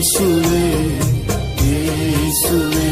இயேசுவே இயேசுவே.